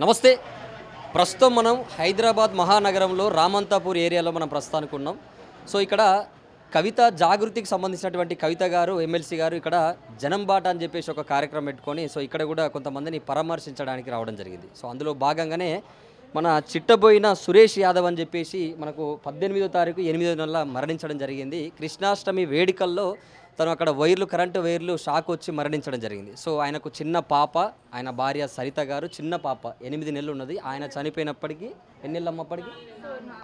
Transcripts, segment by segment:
నమస్తే. ప్రస్తుతం మనం హైదరాబాద్ మహానగరంలో రామంతాపూర్ ఏరియాలో మనం ప్రస్తుతానికి ఉన్నాం. సో ఇక్కడ కవిత జాగృతికి సంబంధించినటువంటి కవిత గారు ఎమ్మెల్సీ గారు ఇక్కడ జనం బాట అని చెప్పేసి ఒక కార్యక్రమం పెట్టుకొని సో ఇక్కడ కూడా కొంతమందిని పరామర్శించడానికి రావడం జరిగింది. సో అందులో భాగంగానే మన చిట్టబోయిన సురేష్ యాదవ్ అని చెప్పేసి మనకు పద్దెనిమిదో తారీఖు ఎనిమిదో నెల మరణించడం జరిగింది. కృష్ణాష్టమి వేడుకల్లో తను అక్కడ వైర్లు కరెంటు వైర్లు షాక్ వచ్చి మరణించడం జరిగింది. సో ఆయనకు చిన్న పాప ఆయన భార్య సరిత గారు చిన్న పాప ఎనిమిది నెలలు ఉన్నది ఆయన చనిపోయినప్పటికీ ఎన్ని నెలలు అమ్మప్పటికి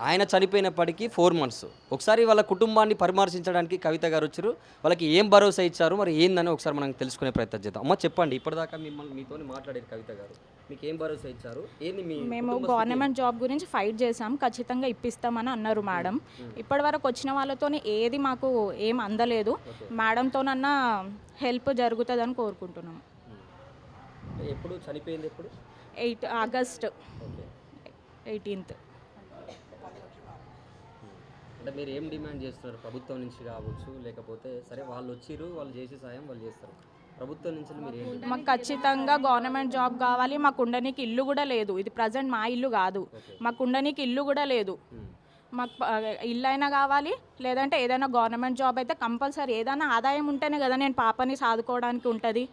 ఆయన చనిపోయినప్పటికీ ఫోర్ మంత్స్. ఒకసారి వాళ్ళ కుటుంబాన్ని పరామర్శించడానికి కవిత గారు వచ్చారు. వాళ్ళకి ఏం భరోసా ఇచ్చారు మరి ఏందని ఒకసారి మనం తెలుసుకునే ప్రయత్నం చేద్దాం. అమ్మ చెప్పండి. ఇప్పటిదాకా మిమ్మల్ని మీతో మాట్లాడారు కవిత గారు. మీకు ఏం భరోసా ఇచ్చారు? ఏంది మీ మేము గవర్నమెంట్ జాబ్ గురించి ఫైట్ చేసాం ఖచ్చితంగా ఇప్పిస్తామని అన్నారు మేడం. ఇప్పటి వరకు వచ్చిన వాళ్ళతో ఏది మాకు ఏం అందలేదు. మేడంతోనన్నా హెల్ప్ జరుగుతుందని కోరుకుంటున్నాం. ఎప్పుడు? చనిపోయింది ఎప్పుడు? Eight August. ఎయిటీన్త్. అంటే మీరు ఏం డిమాండ్ చేస్తున్నారు? ప్రభుత్వం నుంచి కావచ్చు లేకపోతే సరే వాళ్ళు వచ్చిర్రు వాళ్ళు చేసే సాయం వాళ్ళు చేస్తారు. ప్రభుత్వం నుంచి మీరు ఏంటి? మాకు ఖచ్చితంగా గవర్నమెంట్ జాబ్ కావాలి మాకు ఉండనీకి ఇల్లు కూడా లేదు. ఇది ప్రజెంట్ మా ఇల్లు కాదు. మాకు ఉండనీకి ఇల్లు కూడా లేదు. మాకు ఇల్లు అయినా కావాలి లేదంటే ఏదైనా గవర్నమెంట్ జాబ్ అయితే కంపల్సరీ ఏదైనా ఆదాయం ఉంటేనే కదా నేను పాపని సాదుకోవడానికి ఉంటుంది.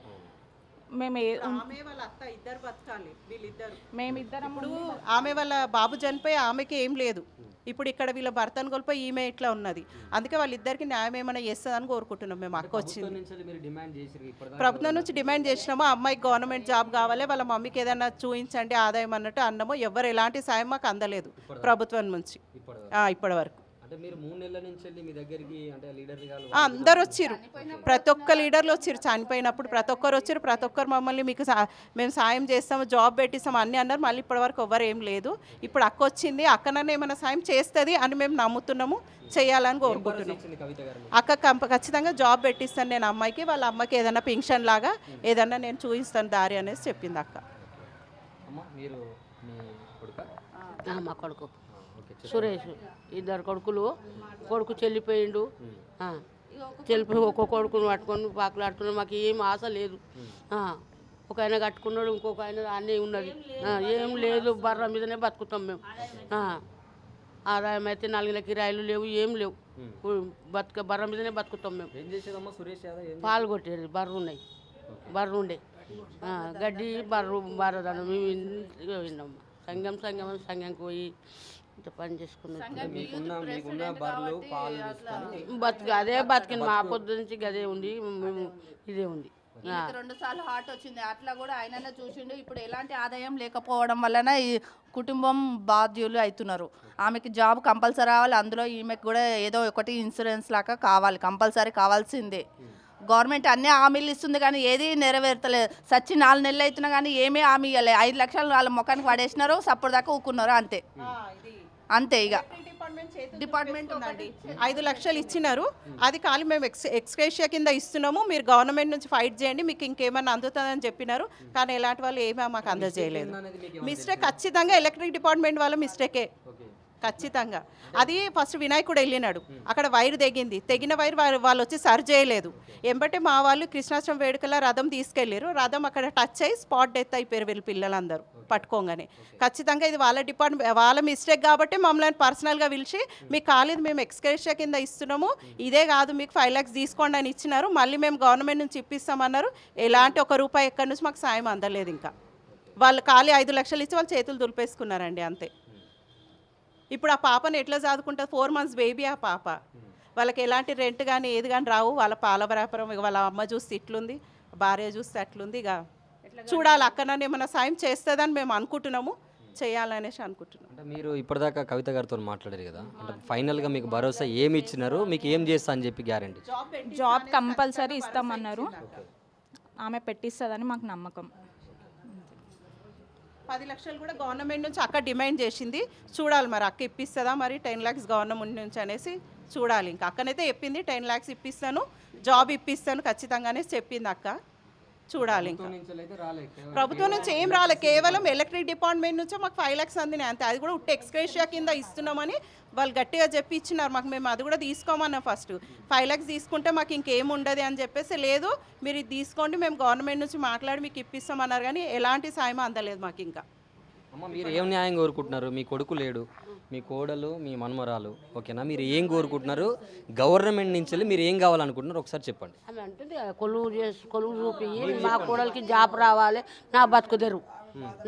మేము ఏ- ఆమె వాళ్ళ అత్త ఇద్దరు బతకాలి వీళ్ళిద్దరు. మేమిద్దరం ఇప్పుడు ఆమె వాళ్ళ బాబు చనిపోయి ఆమెకి ఏం లేదు. ఇప్పుడు ఇక్కడ వీళ్ళ భర్తను కోల్పోయి ఈమె ఇట్లా ఉన్నది. అందుకే వాళ్ళిద్దరికి న్యాయం ఏమైనా చేస్తుందని కోరుకుంటున్నాం మేము. అక్క వచ్చింది. ప్రభుత్వం నుంచి డిమాండ్ చేసినాము. అమ్మాయికి గవర్నమెంట్ జాబ్ కావాలి వాళ్ళ మమ్మీకి ఏదైనా చూపించండి ఆదాయం అన్నట్టు అన్నాము. ఎవరు ఎలాంటి సాయం మాకు అందలేదు ప్రభుత్వం నుంచి. ఇప్పటి వరకు. అంటే మీరు మూడు నెలల నుంచి వెళ్ళి మీ దగ్గరికి అంటే లీడర్ గారు ఆ, అందరు వచ్చిర్రు. ప్రతి ఒక్క లీడర్లు వచ్చిర్రు చనిపోయినప్పుడు ప్రతి ఒక్కరు వచ్చిర్రు ప్రతి ఒక్కరు మమ్మల్ని మీకు సా- మేము సాయం చేస్తాము జాబ్ పెట్టిస్తాము అన్నీ అన్నారు. మళ్ళీ ఇప్పటివరకు ఎవ్వరు ఏం లేదు. ఇప్పుడు అక్క వచ్చింది అక్కనన్నా ఏమైనా సాయం చేస్తుంది అని మేము నమ్ముతున్నాము చేయాలని కోరుకుంటున్నాం అక్క కంప ఖచ్చితంగా జాబ్ పెట్టిస్తాను నేను అమ్మాయికి వాళ్ళ అమ్మకి ఏదైనా పెన్షన్ లాగా ఏదన్నా నేను చూపిస్తాను దారి అనేసి చెప్పింది అక్క. అమ్మ మీరు మీ కొడుక? ఆ, మా కొడుకు. ఓకే సురేష్ ఇద్దరు కొడుకులు. కొడుకు చెల్లిపోయిండు. ఆ, చెల్లిపోయి ఒక్కొక్క కొడుకుని పట్టుకొని పాకులాడుతున్నాడు. మాకు ఏం ఆశ లేదు. ఆ, ఒక ఆయన కట్టుకున్నాడు ఇంకొక ఆయన అన్నీ ఉన్నది. ఆ, ఏం లేదు బర్ర మీదనే బతుకుతాం మేము. ఆ, ఆదాయం అయితే నాలుగు కిరాయిలు లేవు ఏం లేవు. బతుక బర్ర మీదనే బతుకుతాం మేము. ఏం చేసేదమ్మా సురేష్ యాదవ్? ఏం పాలు కొట్టేది బర్రు ఉన్నాయి. బర్రు ఉండే. గడ్డి బర్రు బర్రదాను మేము ఇంటికి విన్నాం. సంఘం సంఘం సంఘంకి పోయి ఇంత పని చేసుకున్నాం బతుకు అదే బతికింది. మా పొద్దు నుంచి గదే ఉంది మేము ఇదే ఉంది. రెండు సార్లు హార్ట్ వచ్చింది. అట్లా కూడా ఆయననే చూసిండు. ఇప్పుడు ఎలాంటి ఆదాయం లేకపోవడం వలన ఈ కుటుంబం బాధ్యులు అవుతున్నారు. ఆమెకి జాబ్ కంపల్సరీ రావాలి. అందులో ఈమెకి కూడా ఏదో ఒకటి ఇన్సూరెన్స్ లాగా కావాలి. కంపల్సరీ కావాల్సిందే. గవర్నమెంట్ అన్ని హామీలు ఇస్తుంది కానీ ఏది నెరవేర్తలేదు. సచ్చి నాలుగు నెలలు అవుతున్నా కానీ ఏమీ హామీ ఇవ్వలే ఐదు లక్షలు వాళ్ళ ముఖానికి పడేసినారు సప్పుడు దాకా ఊకున్నారు అంతే. అంతే ఇక డిపార్ట్మెంట్ ఉందండి ఐదు లక్షలు ఇచ్చినారు. అది ఖాళీ మేము ఎక్స్ ఎక్స్క్రేషియా కింద ఇస్తున్నాము. మీరు గవర్నమెంట్ నుంచి ఫైట్ చేయండి మీకు ఇంకేమైనా అందుతుందని చెప్పినారు. కానీ ఎలాంటి వాళ్ళు ఏమీ మాకు అందజేయలేదు. మిస్టేక్ ఖచ్చితంగా ఎలక్ట్రిక్ డిపార్ట్మెంట్ వాళ్ళ మిస్టేకే. ఖచ్చితంగా. అది ఫస్ట్ వినాయకుడు వెళ్ళినాడు. అక్కడ వైర్ తెగింది. తెగిన వైర్ వాళ్ళు వచ్చి సరి చేయలేదు. ఎంబటే మా వాళ్ళు కృష్ణాష్టమి వేడుకల రథం తీసుకెళ్ళారు రథం అక్కడ టచ్ అయ్యి స్పాట్ డెత్ అయిపోయారు వీళ్ళు పిల్లలందరూ పట్టుకోగానే. ఖచ్చితంగా ఇది వాళ్ళ డిపార్ట్మెంట్ వాళ్ళ మిస్టేక్ కాబట్టి మమ్మల్ని పర్సనల్గా పిలిచి మీకు కాలేదు మేము ఎక్స్క్రేషియా కింద ఇస్తున్నాము. ఇదే కాదు మీకు ఫైవ్ ల్యాక్స్ తీసుకోండి అని ఇచ్చినారు. మళ్ళీ మేము గవర్నమెంట్ నుంచి ఇప్పిస్తామన్నారు. ఎలాంటి ఒక రూపాయి ఎక్కడి నుంచి మాకు సాయం అందలేదు ఇంకా. వాళ్ళు ఖాళీ ఐదు లక్షలు ఇచ్చి వాళ్ళు చేతులు దులిపేసుకున్నారండి అంతే. ఇప్పుడు ఆ పాపను ఎట్లా చదువుకుంటుంది ఫోర్ మంత్స్ బేబీ ఆ పాప. వాళ్ళకి ఎలాంటి రెంట్ కానీ ఏది కానీ రావు. వాళ్ళ పాల వ్యాపారం వాళ్ళ అమ్మ చూస్తే ఇట్లుంది భార్య చూస్తే అట్లుంది ఇక చూడాలి. అక్కడ ఏమైనా సాయం చేస్తుందని మేము అనుకుంటున్నాము. చేయాలనేసి అనుకుంటున్నాం. అంటే మీరు ఇప్పటిదాకా కవిత గారితో మాట్లాడారు కదా? అంటే ఫైనల్గా మీకు భరోసా ఏమి ఇచ్చినారు? మీకు ఏం చేస్తా అని చెప్పి గ్యారంటీ జాబ్ కంపల్సరీ ఇస్తామన్నారు. ఆమె పెట్టిస్తుందని మాకు నమ్మకం. పది లక్షలు కూడా గవర్నమెంట్ నుంచి అక్క డిమాండ్ చేసింది. చూడాలి మరి అక్క ఇప్పిస్తుందా మరి టెన్ ల్యాక్స్ గవర్నమెంట్ నుంచి అనేసి చూడాలి. ఇంకా అక్కనైతే చెప్పింది టెన్ ల్యాక్స్ ఇప్పిస్తాను జాబ్ ఇప్పిస్తాను ఖచ్చితంగానే చెప్పింది అక్క. చూడాలి ఇంకా. ప్రభుత్వం నుంచి ఏం రాలే కేవలం ఎలక్ట్రిక్ డిపార్ట్మెంట్ నుంచే మాకు ఫైవ్ ల్యాక్స్ అందినాయి. అంతే అది కూడా ఉట్టి ఎక్స్క్రేషియా కింద ఇస్తున్నామని వాళ్ళు గట్టిగా చెప్పి ఇచ్చినారు. మాకు మేము అది కూడా తీసుకోమన్నాం ఫస్ట్ ఫైవ్ ల్యాక్స్ తీసుకుంటే మాకు ఇంకేం ఉండదు అని చెప్పేసి లేదు మీరు ఇది తీసుకోండి మేము గవర్నమెంట్ నుంచి మాట్లాడి మీకు ఇప్పిస్తామన్నారు కానీ ఎలాంటి సాయం అందలేదు మాకు ఇంకా. మీరు ఏం న్యాయం కోరుకుంటున్నారు? మీ కొడుకు లేడు. మీ కోడలు మీ మన్మరాలు ఓకేనా? మీరు ఏం కోరుకుంటున్నారు? గవర్నమెంట్ నుంచి వెళ్ళి మీరు ఏం కావాలనుకుంటున్నారు ఒకసారి చెప్పండి. ఆమె అంటుంది "ఆ, కొలువు చేసి కొలువు చూపి మా కోడలికి జాబ్ రావాలి నా బతుకుదెరు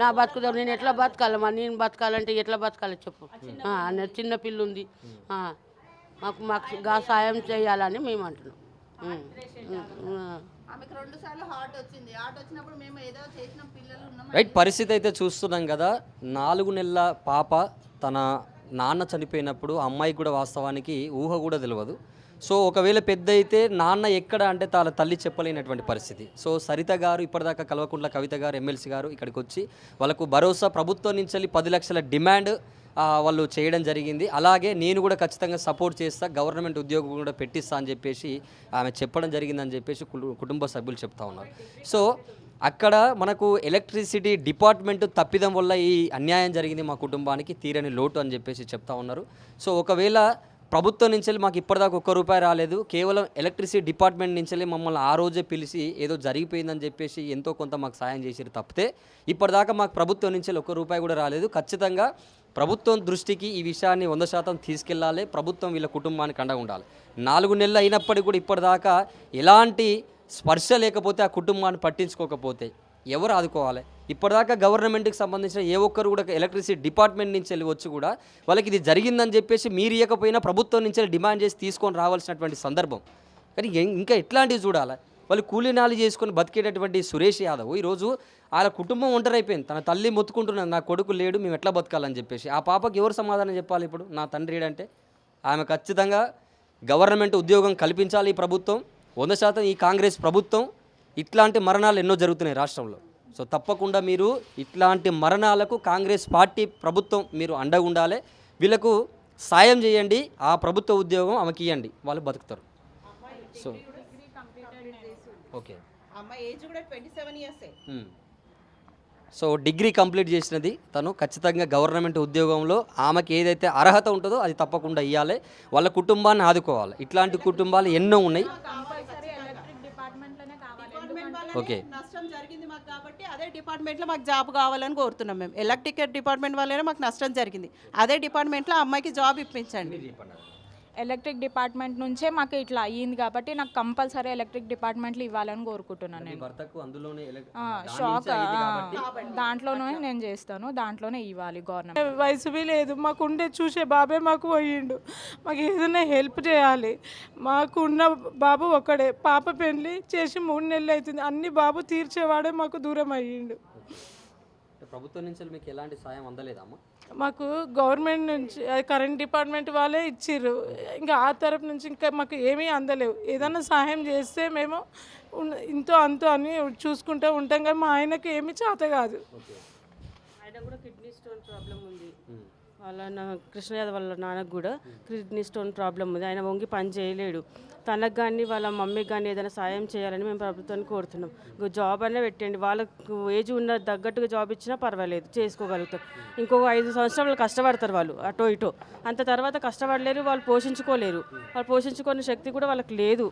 నా బతుకుదెరు నేను ఎట్లా బతకాలమ్మా నేను బతకాలంటే ఎట్లా బతకాలి చెప్పు. ఆ, అన్న చిన్న పిల్ల ఉంది. ఆ, మాకు మాకు గా సాయం చేయాలని మేము అంటున్నాం. ఉం, ఉం, ఉం. ఆమెకు రెండు సార్లు హార్ట్ వచ్చింది. హార్ట్ వచ్చినప్పుడు మేము ఏదో చేసిన పిల్లలు ఉన్నాం రైట్ పరిస్థితి అయితే చూస్తున్నాం కదా. నాలుగు నెలల పాప తన నాన్న చనిపోయినప్పుడు అమ్మాయికి కూడా వాస్తవానికి ఊహ కూడా తెలియదు సో ఒకవేళ పెద్ద అయితే నాన్న ఎక్కడ అంటే తన తల్లి చెప్పలేనటువంటి పరిస్థితి. సో సరిత గారు ఇప్పటిదాకా కల్వకుంట్ల కవిత గారు ఎమ్మెల్సీ గారు ఇక్కడికి వచ్చి వాళ్ళకు భరోసా ప్రభుత్వం నుంచి వెళ్ళి పది లక్షల డిమాండ్ వాళ్ళు చేయడం జరిగింది. అలాగే నేను కూడా ఖచ్చితంగా సపోర్ట్ చేస్తా గవర్నమెంట్ ఉద్యోగం కూడా పెట్టిస్తా అని చెప్పేసి ఆమె చెప్పడం జరిగిందని చెప్పేసి కుటుంబ సభ్యులు చెప్తా ఉన్నారు. సో అక్కడ మనకు ఎలక్ట్రిసిటీ డిపార్ట్మెంట్ తప్పిదం వల్ల ఈ అన్యాయం జరిగింది మా కుటుంబానికి తీరని లోటు అని చెప్పేసి చెప్తా ఉన్నారు. సో ఒకవేళ ప్రభుత్వం నుంచి మాకు ఇప్పటిదాకా ఒక్క రూపాయి రాలేదు కేవలం ఎలక్ట్రిసిటీ డిపార్ట్మెంట్ నుంచి మమ్మల్ని ఆ రోజే పిలిచి ఏదో జరిగిపోయిందని చెప్పేసి ఎంతో కొంత మాకు సాయం చేసిరు తప్పితే ఇప్పటిదాకా మాకు ప్రభుత్వం నుంచి ఒక్క రూపాయి కూడా రాలేదు. ఖచ్చితంగా ప్రభుత్వం దృష్టికి ఈ విషయాన్ని వంద శాతం తీసుకెళ్ళాలి ప్రభుత్వం వీళ్ళ కుటుంబానికి అండగా ఉండాలి. నాలుగు నెలలు అయినప్పటికీ కూడా ఇప్పటిదాకా ఎలాంటి స్పర్శ లేకపోతే ఆ కుటుంబాన్ని పట్టించుకోకపోతే ఎవరు ఆదుకోవాలి? ఇప్పటిదాకా గవర్నమెంట్కి సంబంధించిన ఏ ఒక్కరు కూడా ఎలక్ట్రిసిటీ డిపార్ట్మెంట్ నుంచి వెళ్ళి వచ్చి కూడా వాళ్ళకి ఇది జరిగిందని చెప్పేసి మీరు ఇవ్వకపోయినా ప్రభుత్వం నుంచి వెళ్ళి డిమాండ్ చేసి తీసుకొని రావాల్సినటువంటి సందర్భం. కానీ ఇంకా ఎట్లాంటివి చూడాలి? వాళ్ళు కూలీనాలు చేసుకొని బతికేటటువంటి సురేష్ యాదవ్ ఈరోజు వాళ్ళ కుటుంబం ఒంటరైపోయింది. తన తల్లి మొత్తుకుంటున్నాను నా కొడుకు లేడు మేము ఎట్లా బతకాలని చెప్పేసి. ఆ పాపకి ఎవరు సమాధానం చెప్పాలి ఇప్పుడు? నా తండ్రి ఏడంటే ఆమె ఖచ్చితంగా గవర్నమెంట్ ఉద్యోగం కల్పించాలి ఈ ప్రభుత్వం. వంద శాతం ఈ కాంగ్రెస్ ప్రభుత్వం ఇట్లాంటి మరణాలు ఎన్నో జరుగుతున్నాయి రాష్ట్రంలో. సో తప్పకుండా మీరు ఇట్లాంటి మరణాలకు కాంగ్రెస్ పార్టీ ప్రభుత్వం మీరు అండగా ఉండాలి. వీళ్ళకు సాయం చేయండి. ఆ ప్రభుత్వ ఉద్యోగం ఆమెకి ఇవ్వండి. వాళ్ళు బతుకుతారు. So okay. So degree complete చేసినది తను. ఖచ్చితంగా గవర్నమెంట్ ఉద్యోగంలో ఆమెకి ఏదైతే అర్హత ఉంటుందో అది తప్పకుండా ఇవ్వాలి వాళ్ళ కుటుంబాన్ని ఆదుకోవాలి. ఇట్లాంటి కుటుంబాలు ఎన్నో ఉన్నాయి కంపల్సరీ ఎలక్ట్రిక్ డిపార్ట్మెంట్లోనే కావాలి డిపార్ట్మెంట్ ఓకే. నష్టం జరిగింది మాకు కాబట్టి అదే డిపార్ట్మెంట్లో మాకు జాబ్ కావాలని కోరుతున్నాం మేము. ఎలక్ట్రిక్ డిపార్ట్మెంట్ వల్లనే మాకు నష్టం జరిగింది. అదే డిపార్ట్మెంట్లో అమ్మాయికి జాబ్ ఇప్పించండి. ఎలక్ట్రిక్ డిపార్ట్మెంట్ నుంచే మాకు ఇట్లా అయ్యింది కాబట్టి నాకు కంపల్సరీ ఎలక్ట్రిక్ డిపార్ట్మెంట్లో ఇవ్వాలని కోరుకుంటున్నాను నేను. షాక్ దాంట్లోనే నేను చేస్తాను దాంట్లోనే ఇవ్వాలి గవర్నమెంట్. వయసువి లేదు. మాకు ఉండే చూసే బాబే మాకు పోయిండు. మాకు ఏదైనా హెల్ప్ చేయాలి. మాకు ఉన్న బాబు ఒక్కడే. పాప పెళ్ళి చేసి మూడు నెలలు అవుతుంది అన్ని బాబు తీర్చేవాడే మాకు దూరం అయ్యిండు. ప్రభుత్వం నుంచి మీకు ఎలాంటి సాయం అందలేదమ్మా మాకు గవర్నమెంట్ నుంచి అది కరెంట్ డిపార్ట్మెంట్ వాళ్ళే ఇచ్చిర్రు. ఇంకా ఆ తరపు నుంచి ఇంకా మాకు ఏమీ అందలేవు. ఏదైనా సహాయం చేస్తే మేము ఇంతో అంతో అని చూసుకుంటూ ఉంటాం కానీ మా ఆయనకి ఏమీ చేత కాదు. ఆయన కూడా కిడ్నీ స్టోన్ ప్రాబ్లం ఉంది. వాళ్ళ నా కృష్ణ యాదవ్ వాళ్ళ నాన్నకు కూడా కిడ్నీ స్టోన్ ప్రాబ్లం ఉంది. ఆయన వంగి పని చేయలేడు. తనకు కానీ వాళ్ళ మమ్మీకి కానీ ఏదైనా సాయం చేయాలని మేము ప్రభుత్వాన్ని కోరుతున్నాం. జాబ్ అనే పెట్టండి. వాళ్ళకు ఏజ్ ఉన్న తగ్గట్టుగా జాబ్ ఇచ్చినా పర్వాలేదు చేసుకోగలుగుతారు. ఇంకొక ఐదు సంవత్సరాలు వాళ్ళు కష్టపడతారు వాళ్ళు అటో ఇటో. అంత తర్వాత కష్టపడలేరు వాళ్ళు పోషించుకోలేరు. వాళ్ళు పోషించుకునే శక్తి కూడా వాళ్ళకి లేదు.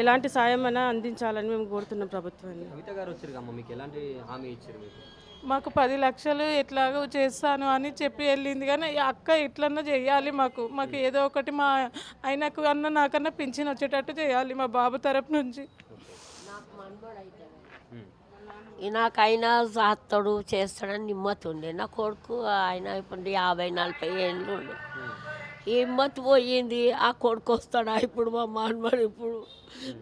ఎలాంటి సాయం అయినా అందించాలని మేము కోరుతున్నాం ప్రభుత్వాన్ని. మీకు ఎలాంటి హామీ ఇచ్చారు మీకు మాకు పది లక్షలు ఎట్లాగో చేస్తాను అని చెప్పి వెళ్ళింది కానీ అక్క ఎట్లన్నా చేయాలి మాకు. మాకు ఏదో ఒకటి మా ఆయనకు అన్న నాకన్నా పింఛన్ వచ్చేటట్టు చేయాలి మా బాబు తరపు నుంచి. నాకైనా చేస్తాడు చేస్తాడని నిమ్మతి ఉండే. నా కొడుకు ఆయన ఇప్పుడు యాభై నలభై ఏళ్ళు ఉండు. హిమ్మత్ పోయింది ఆ కొడుకు వస్తాడా ఇప్పుడు మా మాన్మడు ఇప్పుడు?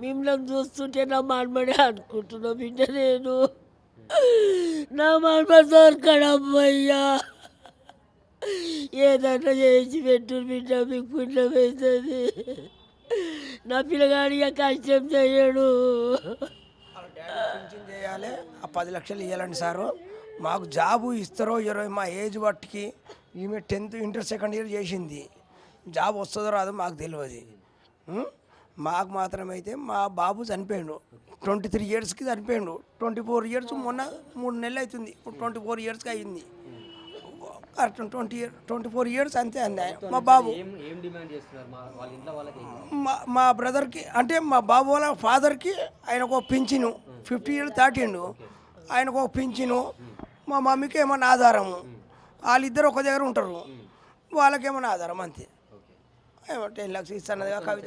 మిమ్మల్ని చూస్తుంటే నా మానమడి అనుకుంటున్నా బిడ్డ నేను. నా మానమడి దొరకడమ్మయ్యా ఏదన్నా చేసి పెట్టు బిడ్డ మీకు పుణ్యం అవుతుంది నా పిల్లగాడి కష్టం చేయడు. చేయాలి. ఆ పది లక్షలు ఇవ్వాలండి సారు. మాకు జాబు ఇస్తారో ఇరవై మా ఏజ్ బట్టికి ఈమె టెన్త్ ఇంటర్ సెకండ్ ఇయర్ చేసింది. జాబ్ వస్తుందో రాదో మాకు తెలియదు. మాకు మాత్రమైతే మా బాబు చనిపోయాడు. ట్వంటీ త్రీ ఇయర్స్కి చనిపోయాడు. ట్వంటీ ఫోర్ ఇయర్స్ మొన్న మూడు నెలలు అవుతుంది. ఇప్పుడు ట్వంటీ ఫోర్ ఇయర్స్కి అయ్యింది twenty year twenty four years అంతే అంది మా బాబు. మా మా బ్రదర్కి అంటే మా బాబు వాళ్ళ ఫాదర్కి ఆయనకు ఒక పింఛను ఫిఫ్టీ ఇయర్స్ దాటిండు. ఆయనకు ఒక పింఛను మా మమ్మీకి ఏమన్నా ఆధారము వాళ్ళిద్దరు ఒక దగ్గర ఉంటారు. వాళ్ళకేమైనా ఆధారం అంతే. టెన్ లాక్స్ ఇస్తున్నదిగా కవిత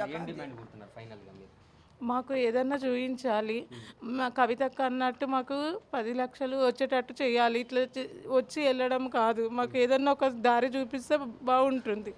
మాకు ఏదన్నా చూపించాలి మా కవితక్క అన్నట్టు మాకు పది లక్షలు వచ్చేటట్టు చేయాలి. ఇట్లా వచ్చి వెళ్ళడం కాదు. మాకు ఏదన్నా ఒక దారి చూపిస్తే బాగుంటుంది.